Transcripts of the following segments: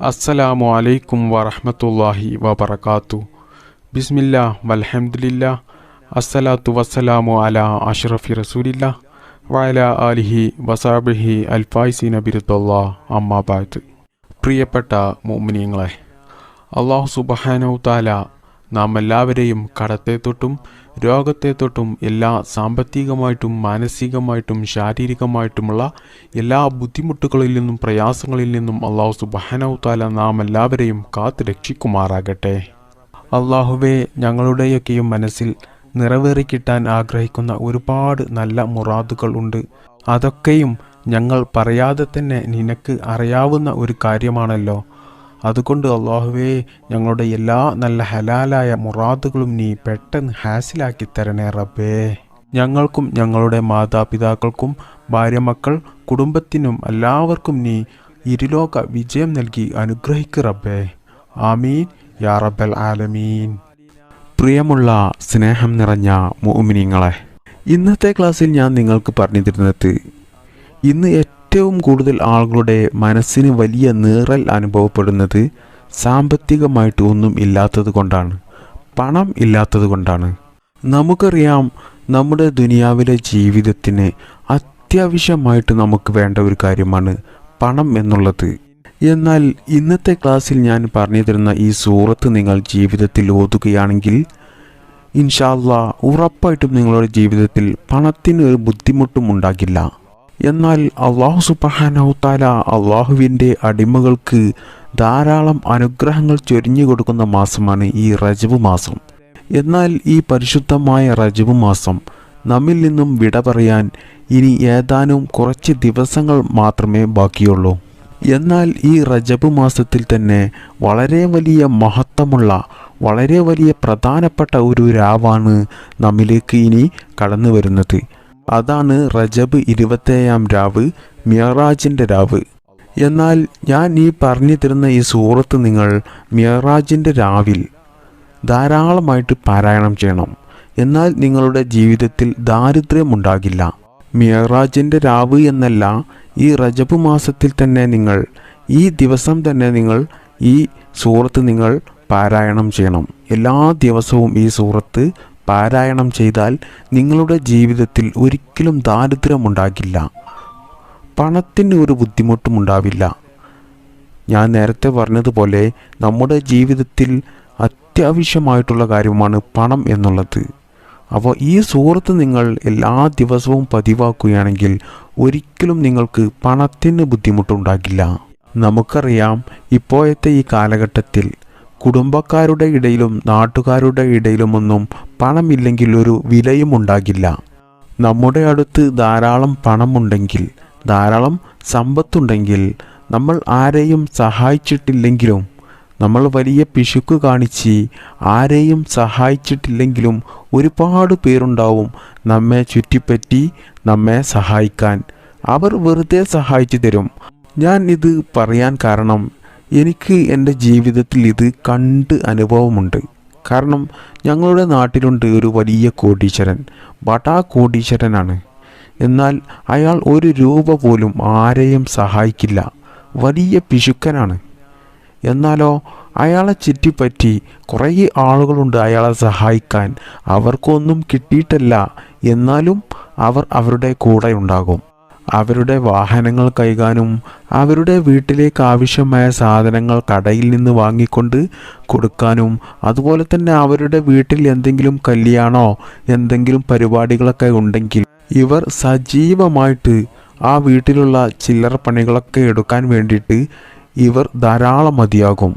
അസ്സലാമു അലൈക്കും വറഹ്മത്തുള്ളാഹി വബറകാത്തു. ബിസ്മില്ല വൽഹംദുലില്ലാ. അസ്സലാത്തു വസ്സലാമു അലാ അഷ്റഫി റസൂലില്ല. വയല ആലിഹി വസാബിഹി അൽഫായ്സി ബിരുദല്ലാ അമ്മാബാദ് പ്രിയപ്പെട്ട മുഅ്മിനീങ്ങളെ അള്ളാഹു സുബ്ഹാനഹു താല നാം എല്ലാവരെയും കടത്തെ തൊട്ടും രോഗത്തെ തൊട്ടും എല്ലാ സാമ്പത്തികമായിട്ടും മാനസികമായിട്ടും ശാരീരികമായിട്ടുമുള്ള എല്ലാ ബുദ്ധിമുട്ടുകളിൽ നിന്നും പ്രയാസങ്ങളിൽ നിന്നും അള്ളാഹു സുബ്ഹാനഹു തആല നാം എല്ലാവരെയും കാത്തു രക്ഷിക്കുമാറാകട്ടെ. അള്ളാഹുവെ ഞങ്ങളുടെയൊക്കെയും മനസ്സിൽ നിറവേറിക്കിട്ടാൻ ആഗ്രഹിക്കുന്ന ഒരുപാട് നല്ല മുറാദുകൾ ഉണ്ട്. അതൊക്കെയും ഞങ്ങൾ പറയാതെ തന്നെ നിനക്ക് അറിയാവുന്ന ഒരു കാര്യമാണല്ലോ. അതുകൊണ്ട് അള്ളാഹുവേ ഞങ്ങളുടെ എല്ലാ നല്ല ഹലാലായ മുറാദുകളും നീ പെട്ടെന്ന് ഹാസിലാക്കി തരണേ റബ്ബേ. ഞങ്ങൾക്കും ഞങ്ങളുടെ മാതാപിതാക്കൾക്കും ഭാര്യ മക്കൾ കുടുംബത്തിനും എല്ലാവർക്കും നീ ഇരുലോക വിജയം നൽകി അനുഗ്രഹിക്കു റബ്ബേ. ആമീൻ. യാ റബ്ബൽ ആലമീൻ. പ്രിയമുള്ള സ്നേഹം നിറഞ്ഞ മോമിനിങ്ങളെ ഇന്നത്തെ ക്ലാസ്സിൽ ഞാൻ നിങ്ങൾക്ക് പറഞ്ഞു തരുന്നത് ഇന്ന് ഏറ്റവും കൂടുതൽ ആളുകളുടെ മനസ്സിന് വലിയ നീറൽ അനുഭവപ്പെടുന്നത് സാമ്പത്തികമായിട്ട് ഒന്നും ഇല്ലാത്തത് കൊണ്ടാണ്. പണം ഇല്ലാത്തത് കൊണ്ടാണ്. നമുക്കറിയാം നമ്മുടെ ദുനിയാവിലെ ജീവിതത്തിന് അത്യാവശ്യമായിട്ട് നമുക്ക് വേണ്ട ഒരു കാര്യമാണ് പണം എന്നുള്ളത്. എന്നാൽ ഇന്നത്തെ ക്ലാസ്സിൽ ഞാൻ പറഞ്ഞു തരുന്ന ഈ സൂറത്ത് നിങ്ങൾ ജീവിതത്തിൽ ഓതുകയാണെങ്കിൽ ഇൻഷാല്ല ഉറപ്പായിട്ടും നിങ്ങളുടെ ജീവിതത്തിൽ പണത്തിന് ഒരു ബുദ്ധിമുട്ടും ഉണ്ടാകില്ല. എന്നാൽ അള്ളാഹു താല അള്ളാഹുവിന്റെ അടിമകൾക്ക് ധാരാളം അനുഗ്രഹങ്ങൾ ചൊരിഞ്ഞു കൊടുക്കുന്ന മാസമാണ് ഈ റജബ് മാസം. എന്നാൽ ഈ പരിശുദ്ധമായ റജബ് മാസം നമ്മിൽ നിന്നും വിട പറയാൻ ഇനി ഏതാനും കുറച്ച് ദിവസങ്ങൾ മാത്രമേ ബാക്കിയുള്ളൂ. എന്നാൽ ഈ റജബ് മാസത്തിൽ തന്നെ വളരെ വലിയ മഹത്വമുള്ള വളരെ വലിയ പ്രധാനപ്പെട്ട ഒരു രാവാണ് നമ്മിലേക്ക് ഇനി കടന്നു വരുന്നത് അതാണ് റജബ് ഇരുപത്തേഴാം രാവ് മിയറാജിന്റെ രാവ്. എന്നാൽ ഞാൻ ഈ പറഞ്ഞു തരുന്ന ഈ സൂറത്ത് നിങ്ങൾ മിയറാജിന്റെ രാവിൽ ധാരാളമായിട്ട് പാരായണം ചെയ്യണം. എന്നാൽ നിങ്ങളുടെ ജീവിതത്തിൽ ദാരിദ്ര്യം ഉണ്ടാകില്ല. മിയറാജിന്റെ രാവ് എന്നല്ല ഈ റജബ് മാസത്തിൽ തന്നെ നിങ്ങൾ ഈ ദിവസം തന്നെ നിങ്ങൾ ഈ സൂറത്ത് നിങ്ങൾ പാരായണം ചെയ്യണം. എല്ലാ ദിവസവും ഈ സൂറത്ത് പാരായണം ചെയ്താൽ നിങ്ങളുടെ ജീവിതത്തിൽ ഒരിക്കലും ദാരിദ്ര്യമുണ്ടാകില്ല. പണത്തിന് ഒരു ബുദ്ധിമുട്ടും ഉണ്ടാവില്ല. ഞാൻ നേരത്തെ പറഞ്ഞതുപോലെ നമ്മുടെ ജീവിതത്തിൽ അത്യാവശ്യമായിട്ടുള്ള കാര്യമാണ് പണം എന്നുള്ളത്. അപ്പോൾ ഈ സുഹൃത്ത് നിങ്ങൾ എല്ലാ ദിവസവും പതിവാക്കുകയാണെങ്കിൽ ഒരിക്കലും നിങ്ങൾക്ക് പണത്തിന് ബുദ്ധിമുട്ടുണ്ടാകില്ല. നമുക്കറിയാം ഇപ്പോഴത്തെ ഈ കാലഘട്ടത്തിൽ കുടുംബക്കാരുടെ ഇടയിലും നാട്ടുകാരുടെ ഇടയിലുമൊന്നും പണമില്ലെങ്കിൽ ഒരു വിലയും ഉണ്ടാകില്ല. നമ്മുടെ അടുത്ത് ധാരാളം പണമുണ്ടെങ്കിൽ ധാരാളം സമ്പത്തുണ്ടെങ്കിൽ നമ്മൾ ആരെയും സഹായിച്ചിട്ടില്ലെങ്കിലും നമ്മൾ വലിയ പിശുക്ക് കാണിച്ച് ആരെയും സഹായിച്ചിട്ടില്ലെങ്കിലും ഒരുപാട് പേരുണ്ടാവും നമ്മെ ചുറ്റിപ്പറ്റി നമ്മെ സഹായിക്കാൻ. അവർ വെറുതെ സഹായിച്ചു തരും. ഞാൻ ഇത് പറയാൻ കാരണം എനിക്ക് എന്റെ ജീവിതത്തിൽ ഇത് കണ്ട് അനുഭവമുണ്ട്. കാരണം ഞങ്ങളുടെ നാട്ടിലുണ്ട് ഒരു വലിയ കോടീശ്വരൻ. ബടാ കോടീശ്വരനാണ്. എന്നാൽ അയാൾ ഒരു രൂപ പോലും ആരെയും സഹായിക്കില്ല. വലിയ പിശുക്കനാണ്. എന്നാലോ അയാളെ ചുറ്റിപ്പറ്റി കുറേ ആളുകളുണ്ട് അയാളെ സഹായിക്കാൻ. അവർക്കൊന്നും കിട്ടിയിട്ടല്ല. എന്നാലും അവർ അവരുടെ കൂടെ ഉണ്ടാകും. അവരുടെ വാഹനങ്ങൾ കൈകാനും അവരുടെ വീട്ടിലേക്ക് ആവശ്യമായ സാധനങ്ങൾ കടയിൽ നിന്ന് വാങ്ങിക്കൊണ്ട് കൊടുക്കാനും അതുപോലെ തന്നെ അവരുടെ വീട്ടിൽ എന്തെങ്കിലും കല്യാണോ എന്തെങ്കിലും പരിപാടികളൊക്കെ ഉണ്ടെങ്കിൽ ഇവർ സജീവമായിട്ട് ആ വീട്ടിലുള്ള ചില്ലറ പണികളൊക്കെ എടുക്കാൻ വേണ്ടിയിട്ട് ഇവർ ധാരാളം മതിയാകും.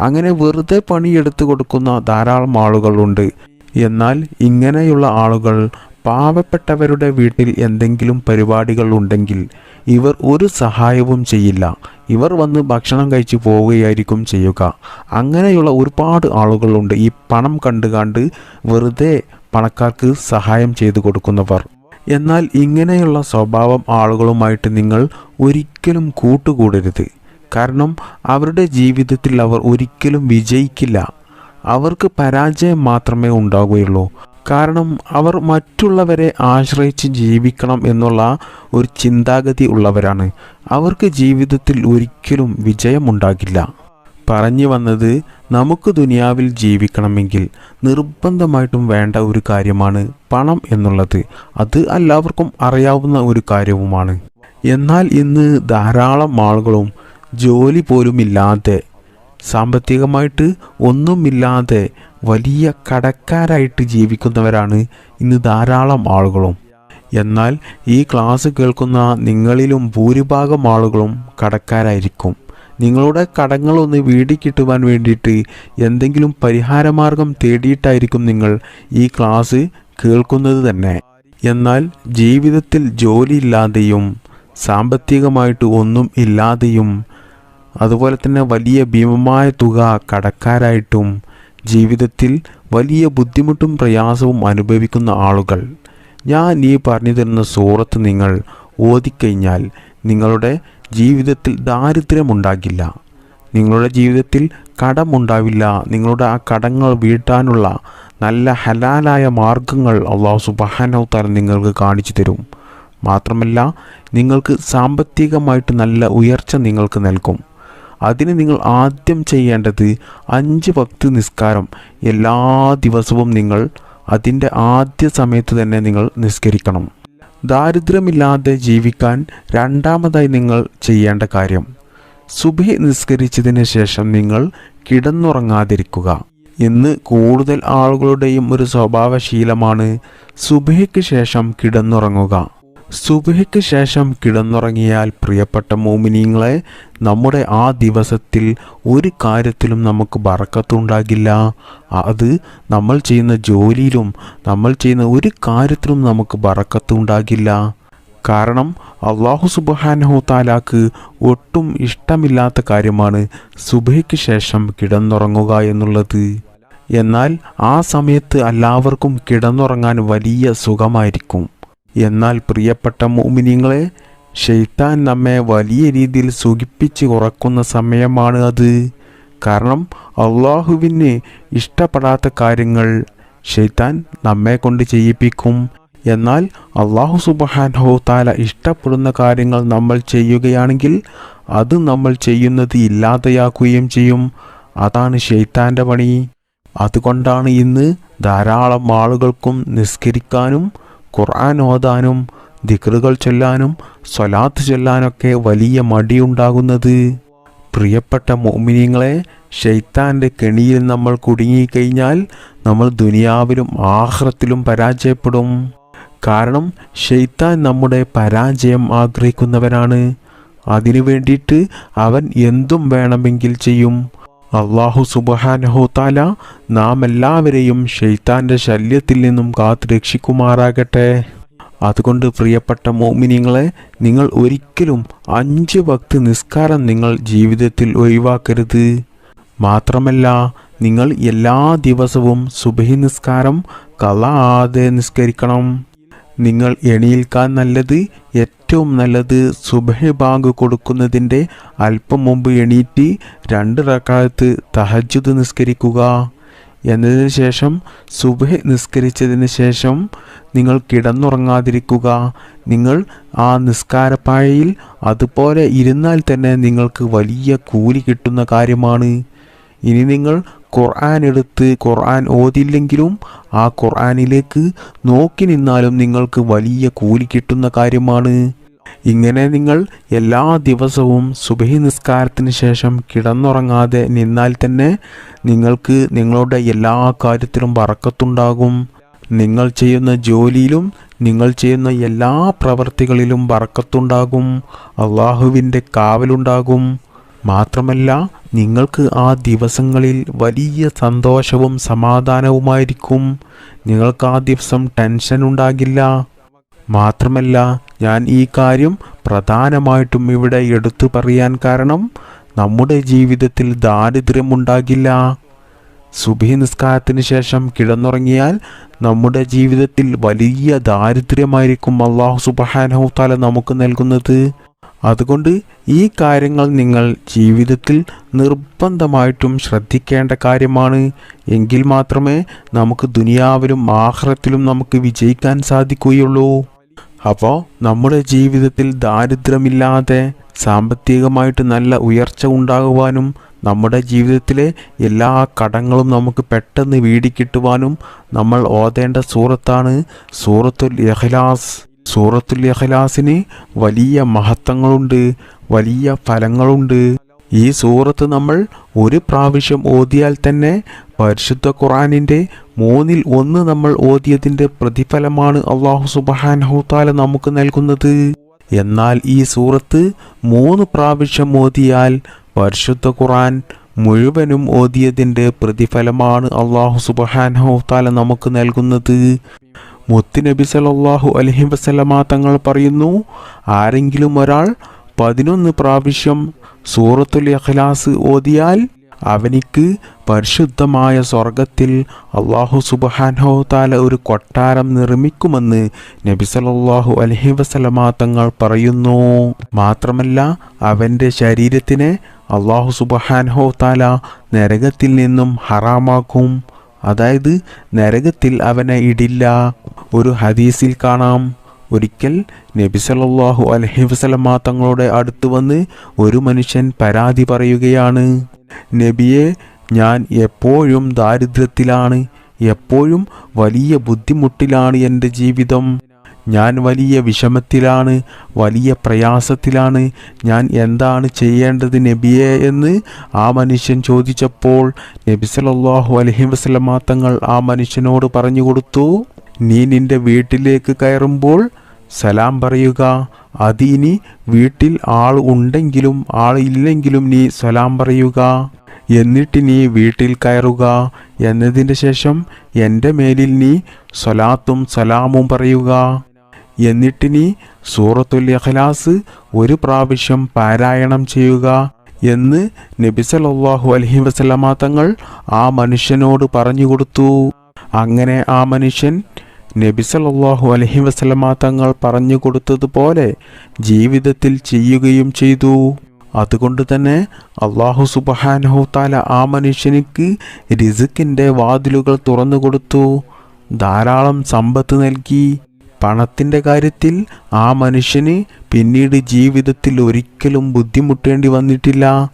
അങ്ങനെ വെറുതെ പണിയെടുത്തു കൊടുക്കുന്ന ധാരാളം ആളുകളുണ്ട്. എന്നാൽ ഇങ്ങനെയുള്ള ആളുകൾ പാവപ്പെട്ടവരുടെ വീട്ടിൽ എന്തെങ്കിലും പരിപാടികൾ ഉണ്ടെങ്കിൽ ഇവർ ഒരു സഹായവും ചെയ്യില്ല. ഇവർ വന്ന് ഭക്ഷണം കഴിച്ച് പോവുകയായിരിക്കും ചെയ്യുക. അങ്ങനെയുള്ള ഒരുപാട് ആളുകളുണ്ട് ഈ പണം കണ്ടുകാണ്ട് വെറുതെ പണക്കാർക്ക് സഹായം ചെയ്തു കൊടുക്കുന്നവർ. എന്നാൽ ഇങ്ങനെയുള്ള സ്വഭാവം ആളുകളുമായിട്ട് നിങ്ങൾ ഒരിക്കലും കൂട്ടുകൂടരുത്. കാരണം അവരുടെ ജീവിതത്തിൽ അവർ ഒരിക്കലും വിജയിക്കില്ല. അവർക്ക് പരാജയം മാത്രമേ ഉണ്ടാകുകയുള്ളൂ കാരണം അവർ മറ്റുള്ളവരെ ആശ്രയിച്ച് ജീവിക്കണം എന്നുള്ള ഒരു ചിന്താഗതി ഉള്ളവരാണ്. അവർക്ക് ജീവിതത്തിൽ ഒരിക്കലും വിജയമുണ്ടാകില്ല. പറഞ്ഞു വന്നത് നമുക്ക് ദുനിയാവിൽ ജീവിക്കണമെങ്കിൽ നിർബന്ധമായിട്ടും വേണ്ട ഒരു കാര്യമാണ് പണം എന്നുള്ളത്. അത് എല്ലാവർക്കും അറിയാവുന്ന ഒരു കാര്യവുമാണ്. എന്നാൽ ഇന്ന് ധാരാളം ആളുകളും ജോലി പോലുമില്ലാതെ സാമ്പത്തികമായിട്ട് ഒന്നുമില്ലാതെ വലിയ കടക്കാരായിട്ട് ജീവിക്കുന്നവരാണ് ഇന്ന് ധാരാളം ആളുകളും. എന്നാൽ ഈ ക്ലാസ് കേൾക്കുന്ന നിങ്ങളിലും ഭൂരിഭാഗം ആളുകളും കടക്കാരായിരിക്കും. നിങ്ങളുടെ കടങ്ങളൊന്ന് വീടി കിട്ടുവാൻ വേണ്ടിയിട്ട് എന്തെങ്കിലും പരിഹാരമാർഗം തേടിയിട്ടായിരിക്കും നിങ്ങൾ ഈ ക്ലാസ് കേൾക്കുന്നത് തന്നെ. എന്നാൽ ജീവിതത്തിൽ ജോലിയില്ലാതെയും സാമ്പത്തികമായിട്ട് ഒന്നും ഇല്ലാതെയും അതുപോലെ തന്നെ വലിയ ഭീമമായ തുക കടക്കാരായിട്ടും ജീവിതത്തിൽ വലിയ ബുദ്ധിമുട്ടും പ്രയാസവും അനുഭവിക്കുന്ന ആളുകൾ. ഞാൻ ഈ പറഞ്ഞു തരുന്ന സൂറത്ത് നിങ്ങൾ ഓതിക്കഴിഞ്ഞാൽ നിങ്ങളുടെ ജീവിതത്തിൽ ദാരിദ്ര്യമുണ്ടാകില്ല. നിങ്ങളുടെ ജീവിതത്തിൽ കടമുണ്ടാവില്ല. നിങ്ങളുടെ ആ കടങ്ങൾ വീട്ടാനുള്ള നല്ല ഹലാലായ മാർഗങ്ങൾ അള്ളാഹു സുബാനവതാരം നിങ്ങൾക്ക് കാണിച്ചു തരും. മാത്രമല്ല നിങ്ങൾക്ക് സാമ്പത്തികമായിട്ട് നല്ല ഉയർച്ച നിങ്ങൾക്ക് നൽകും. അതിന് നിങ്ങൾ ആദ്യം ചെയ്യേണ്ടത് അഞ്ച് ഭക്തി നിസ്കാരം. എല്ലാ ദിവസവും നിങ്ങൾ അതിന്റെ ആദ്യ സമയത്ത് തന്നെ നിങ്ങൾ നിസ്കരിക്കണം. ദാരിദ്ര്യമില്ലാതെ ജീവിക്കാൻ രണ്ടാമതായി നിങ്ങൾ ചെയ്യേണ്ട കാര്യം. സുബി നിസ്കരിച്ചതിന് ശേഷം നിങ്ങൾ കിടന്നുറങ്ങാതിരിക്കുക. ഇന്ന് കൂടുതൽ ആളുകളുടെയും ഒരു സ്വഭാവശീലമാണ് സുബഹയ്ക്ക് ശേഷം കിടന്നുറങ്ങുക. സുബഹിക്ക് ശേഷം കിടന്നുറങ്ങിയാൽ പ്രിയപ്പെട്ട മോമിനിങ്ങളെ നമ്മുടെ ആ ദിവസത്തിൽ ഒരു കാര്യത്തിലും നമുക്ക് ബറക്കത്തുണ്ടാകില്ല. അത് നമ്മൾ ചെയ്യുന്ന ജോലിയിലും നമ്മൾ ചെയ്യുന്ന ഒരു കാര്യത്തിലും നമുക്ക് ബറക്കത്തുണ്ടാകില്ല. കാരണം അള്ളാഹു സുബഹാനഹു താലാക്ക് ഒട്ടും ഇഷ്ടമില്ലാത്ത കാര്യമാണ് സുബഹയ്ക്ക് ശേഷം കിടന്നുറങ്ങുക എന്നുള്ളത്. എന്നാൽ ആ സമയത്ത് എല്ലാവർക്കും കിടന്നുറങ്ങാൻ വലിയ സുഖമായിരിക്കും. എന്നാൽ പ്രിയപ്പെട്ട മോമിനിങ്ങളെ ഷെയ്ത്താൻ നമ്മെ വലിയ രീതിയിൽ സുഖിപ്പിച്ച് ഉറക്കുന്ന സമയമാണ് അത്. കാരണം അള്ളാഹുവിന് ഇഷ്ടപ്പെടാത്ത കാര്യങ്ങൾ ഷെയ്ത്താൻ നമ്മെ കൊണ്ട് ചെയ്യിപ്പിക്കും. എന്നാൽ അള്ളാഹു സുബഹാൻഹോ താല ഇഷ്ടപ്പെടുന്ന കാര്യങ്ങൾ നമ്മൾ ചെയ്യുകയാണെങ്കിൽ അത് നമ്മൾ ചെയ്യുന്നത് ഇല്ലാതെയാക്കുകയും ചെയ്യും. അതാണ് ഷെയ്ത്താന്റെ പണി. അതുകൊണ്ടാണ് ഇന്ന് ധാരാളം ആളുകൾക്കും നിസ്കരിക്കാനും ഖുർആൻ ഓതാനും ദിക്റുകൾ ചൊല്ലാനും സ്വലാത്ത് ചൊല്ലാനൊക്കെ വലിയ മടിയുണ്ടാകുന്നത്. പ്രിയപ്പെട്ട മോമിനിയങ്ങളെ ഷെയ്ത്താന്റെ കെണിയിൽ നമ്മൾ കുടുങ്ങിക്കഴിഞ്ഞാൽ നമ്മൾ ദുനിയാവിലും ആഹ്റത്തിലും പരാജയപ്പെടും. കാരണം ഷെയ്ത്താൻ നമ്മുടെ പരാജയം ആഗ്രഹിക്കുന്നവനാണ്. അതിനു വേണ്ടിയിട്ട് അവൻ എന്തും വേണമെങ്കിൽ ചെയ്യും. അള്ളാഹു സുബഹാനഹോത്താല നാം എല്ലാവരെയും ഷെയ്ത്താന്റെ ശല്യത്തിൽ നിന്നും കാത്തു രക്ഷിക്കുമാറാകട്ടെ. അതുകൊണ്ട് പ്രിയപ്പെട്ട മോമിനിങ്ങളെ നിങ്ങൾ ഒരിക്കലും അഞ്ച് ഭക്തി നിസ്കാരം നിങ്ങൾ ജീവിതത്തിൽ ഒഴിവാക്കരുത്. മാത്രമല്ല നിങ്ങൾ എല്ലാ ദിവസവും സുബഹി നിസ്കാരം കളാതെ നിസ്കരിക്കണം. നിങ്ങൾ എണീൽക്കാൻ നല്ലത് ഏറ്റവും നല്ലത് സുബഹി ബാങ്ക് കൊടുക്കുന്നതിന്റെ അല്പം മുമ്പ് എണീറ്റ് രണ്ട് റക്കാലത്ത് തഹജുദ് നിസ്കരിക്കുക എന്നതിന് ശേഷം സുബഹ് നിസ്കരിച്ചതിന് ശേഷം നിങ്ങൾ കിടന്നുറങ്ങാതിരിക്കുക. നിങ്ങൾ ആ നിസ്കാരപ്പായയിൽ അതുപോലെ ഇരുന്നാൽ തന്നെ നിങ്ങൾക്ക് വലിയ കൂലി കിട്ടുന്ന കാര്യമാണ്. ഇനി നിങ്ങൾ ഖുർആൻ എടുത്ത് ഖുർആൻ ഓതില്ലെങ്കിലും ആ ഖുർആനിലേക്ക് നോക്കി നിന്നാലും നിങ്ങൾക്ക് വലിയ കൂലി കിട്ടുന്ന കാര്യമാണ്. ഇങ്ങനെ നിങ്ങൾ എല്ലാ ദിവസവും സുബഹി നിസ്കാരത്തിന് ശേഷം കിടന്നുറങ്ങാതെ നിന്നാൽ തന്നെ നിങ്ങൾക്ക് നിങ്ങളുടെ എല്ലാ കാര്യത്തിലും വറക്കത്തുണ്ടാകും നിങ്ങൾ ചെയ്യുന്ന ജോലിയിലും നിങ്ങൾ ചെയ്യുന്ന എല്ലാ പ്രവർത്തികളിലും വറക്കത്തുണ്ടാകും അള്ളാഹുവിന്റെ കാവലുണ്ടാകും. മാത്രമല്ല നിങ്ങൾക്ക് ആ ദിവസങ്ങളിൽ വലിയ സന്തോഷവും സമാധാനവുമായിരിക്കും. നിങ്ങൾക്ക് ആ ദിവസം ടെൻഷൻ ഉണ്ടാകില്ല. മാത്രമല്ല ഞാൻ ഈ കാര്യം പ്രധാനമായിട്ടും ഇവിടെ എടുത്തു പറയാൻ കാരണം നമ്മുടെ ജീവിതത്തിൽ ദാരിദ്ര്യം ഉണ്ടാകില്ല. സുഭി നിസ്കാരത്തിന് ശേഷം കിടന്നുറങ്ങിയാൽ നമ്മുടെ ജീവിതത്തിൽ വലിയ ദാരിദ്ര്യമായിരിക്കും അള്ളാഹു സുബഹാനഹു താല നമുക്ക് നൽകുന്നത്. അതുകൊണ്ട് ഈ കാര്യങ്ങൾ നിങ്ങൾ ജീവിതത്തിൽ നിർബന്ധമായിട്ടും ശ്രദ്ധിക്കേണ്ട കാര്യമാണ്. എങ്കിൽ മാത്രമേ നമുക്ക് ദുനിയാവിലും ആഹ്റത്തിലും നമുക്ക് വിജയിക്കാൻ സാധിക്കുകയുള്ളൂ. അപ്പോൾ നമ്മുടെ ജീവിതത്തിൽ ദാരിദ്ര്യമില്ലാതെ സാമ്പത്തികമായിട്ട് നല്ല ഉയർച്ച ഉണ്ടാകുവാനും നമ്മുടെ ജീവിതത്തിലെ എല്ലാ കടങ്ങളും നമുക്ക് പെട്ടെന്ന് വീടിക്കിട്ടുവാനും നമ്മൾ ഓതേണ്ട സൂറത്താണ് സൂറത്തുൽ ഇഖ്ലാസ്. സൂറത്തുൽ ഇഖ്ലാസിന് വലിയ മഹത്വങ്ങളുണ്ട് വലിയ ഫലങ്ങളുണ്ട്. ഈ സൂറത്ത് നമ്മൾ ഒരു പ്രാവശ്യം ഓതിയാൽ തന്നെ പരിശുദ്ധ ഖുറാനിന്റെ മൂന്നിൽ ഒന്ന് നമ്മൾ ഓതിയതിന്റെ പ്രതിഫലമാണ് അള്ളാഹു സുബഹാനഹുത്താല നമുക്ക് നൽകുന്നത്. എന്നാൽ ഈ സൂറത്ത് മൂന്ന് പ്രാവശ്യം ഓതിയാൽ പരിശുദ്ധ ഖുറാൻ മുഴുവനും ഓതിയതിന്റെ പ്രതിഫലമാണ് അള്ളാഹു സുബഹാനഹുത്താല നമുക്ക് നൽകുന്നത്. മുത്തുനബി സല്ലല്ലാഹു അലഹി വസല്ലമ തങ്ങൾ പറയുന്നു ആരെങ്കിലും ഒരാൾ പതിനൊന്ന് പ്രാവശ്യം സൂറത്തുൽ ഇഖ്ലാസ് ഓതിയാൽ അവനിക്ക് പരിശുദ്ധമായ സ്വർഗത്തിൽ അള്ളാഹു സുബഹാനഹു താല ഒരു കൊട്ടാരം നിർമ്മിക്കുമെന്ന് നബി സല്ലല്ലാഹു അലൈഹി വസല്ലമ തങ്ങൾ പറയുന്നു. മാത്രമല്ല അവന്റെ ശരീരത്തിനെ അള്ളാഹു സുബഹാനഹു താല നരകത്തിൽ നിന്നും ഹറാമാക്കും. അതായത് നരകത്തിൽ അവനെ ഇടില്ല. ഒരു ഹദീസിൽ കാണാം. ഒരിക്കൽ നബി സല്ലല്ലാഹു അലഹി വസല്ലമ തങ്ങളുടെ അടുത്ത് വന്ന് ഒരു മനുഷ്യൻ പരാതി പറയുകയാണ്. നബിയെ ഞാൻ എപ്പോഴും ദാരിദ്ര്യത്തിലാണ്. എപ്പോഴും വലിയ ബുദ്ധിമുട്ടിലാണ് എന്റെ ജീവിതം. ഞാൻ വലിയ വിഷമത്തിലാണ് വലിയ പ്രയാസത്തിലാണ്. ഞാൻ എന്താണ് ചെയ്യേണ്ടത് നബിയെ എന്ന് ആ മനുഷ്യൻ ചോദിച്ചപ്പോൾ നബി സല്ലല്ലാഹു അലഹി വസല്ലമ തങ്ങൾ ആ മനുഷ്യനോട് പറഞ്ഞു കൊടുത്തു നീ നിന്റെ വീട്ടിലേക്ക് കയറുമ്പോൾ സലാം പറയുക. അത് ഇനി വീട്ടിൽ ആൾ ഉണ്ടെങ്കിലും ആൾ ഇല്ലെങ്കിലും നീ സലാം പറയുക. എന്നിട്ട് നീ വീട്ടിൽ കയറുക. എന്നതിന് ശേഷം എന്റെ മേലിൽ നീ സ്വലാത്തും സലാമും പറയുക. എന്നിട്ട് നീ സൂറത്തുൽ ഇഖ്ലാസ് ഒരു പ്രാവശ്യം പാരായണം ചെയ്യുക എന്ന് നബി സല്ലല്ലാഹു അലൈഹി വസല്ലമ തങ്ങൾ ആ മനുഷ്യനോട് പറഞ്ഞു കൊടുത്തു. അങ്ങനെ ആ മനുഷ്യൻ നബി സല്ലല്ലാഹു അലൈഹി വസല്ലമ തങ്ങൾ പറഞ്ഞു കൊടുത്തതുപോലെ ജീവിതത്തിൽ ചെയ്യുകയും ചെയ്തു. അതുകൊണ്ട് തന്നെ അള്ളാഹു സുബഹാനഹു താല ആ മനുഷ്യനിക്ക് റിസുക്കിന്റെ വാതിലുകൾ തുറന്നു കൊടുത്തു. ധാരാളം സമ്പത്ത് നൽകി. പണത്തിന്റെ കാര്യത്തിൽ ആ മനുഷ്യന് പിന്നീട് ജീവിതത്തിൽ ഒരിക്കലും ബുദ്ധിമുട്ടേണ്ടി വന്നിട്ടില്ല.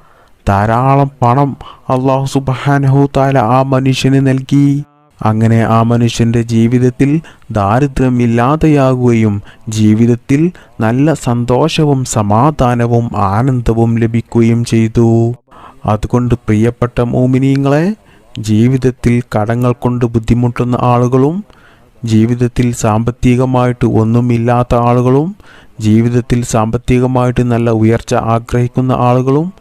ധാരാളം പണം അള്ളാഹു സുബഹാനഹു താല ആ മനുഷ്യന് നൽകി. അങ്ങനെ ആ മനുഷ്യന്റെ ജീവിതത്തിൽ ദാരിദ്ര്യമില്ലാതെയാകുകയും ജീവിതത്തിൽ നല്ല സന്തോഷവും സമാധാനവും ആനന്ദവും ലഭിക്കുകയും ചെയ്തു. അതുകൊണ്ട് പ്രിയപ്പെട്ട മോമിനിയങ്ങളെ ജീവിതത്തിൽ കടങ്ങൾ കൊണ്ട് ബുദ്ധിമുട്ടുന്ന ആളുകളും ജീവിതത്തിൽ സാമ്പത്തികമായിട്ട് ഒന്നുമില്ലാത്ത ആളുകളും ജീവിതത്തിൽ സാമ്പത്തികമായിട്ട് നല്ല ഉയർച്ച ആഗ്രഹിക്കുന്ന ആളുകളും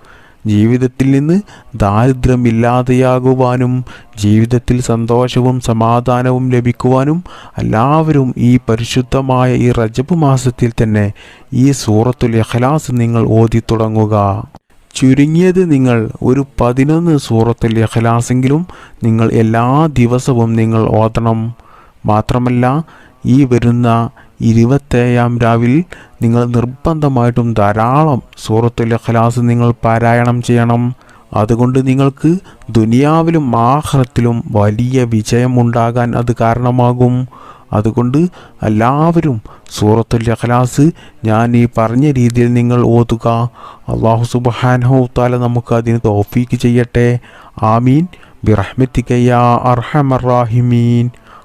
ജീവിതത്തിൽ നിന്ന് ദാരിദ്ര്യമില്ലാതെയാകുവാനും ജീവിതത്തിൽ സന്തോഷവും സമാധാനവും ലഭിക്കുവാനും എല്ലാവരും ഈ പരിശുദ്ധമായ ഈ റജബ് മാസത്തിൽ തന്നെ ഈ സൂറത്തുൽ ഇഖ്ലാസ് നിങ്ങൾ ഓതി തുടങ്ങുക. ചുരുങ്ങിയത് നിങ്ങൾ ഒരു പതിനൊന്ന് സൂറത്തുൽ ഇഖ്ലാസെങ്കിലും നിങ്ങൾ എല്ലാ ദിവസവും നിങ്ങൾ ഓതണം. മാത്രമല്ല ഈ വരുന്ന ഇരുപത്തേഴാം രാവിൽ നിങ്ങൾ നിർബന്ധമായിട്ടും ധാരാളം സൂറത്തുൽ ഇഖ്ലാസ് നിങ്ങൾ പാരായണം ചെയ്യണം. അതുകൊണ്ട് നിങ്ങൾക്ക് ദുനിയാവിലും ആഹ്റത്തിലും വലിയ വിജയമുണ്ടാകാൻ അത് കാരണമാകും. അതുകൊണ്ട് എല്ലാവരും സൂറത്തുൽ ഇഖ്ലാസ് ഞാൻ ഈ പറഞ്ഞ രീതിയിൽ നിങ്ങൾ ഓതുക. അള്ളാഹു സുബ്ഹാനഹു താല നമുക്ക് അതിന് തോഫീക്ക് ചെയ്യട്ടെ. ആമീൻ. ബിറഹ്മത്തിക അർഹമറാഹിമീൻ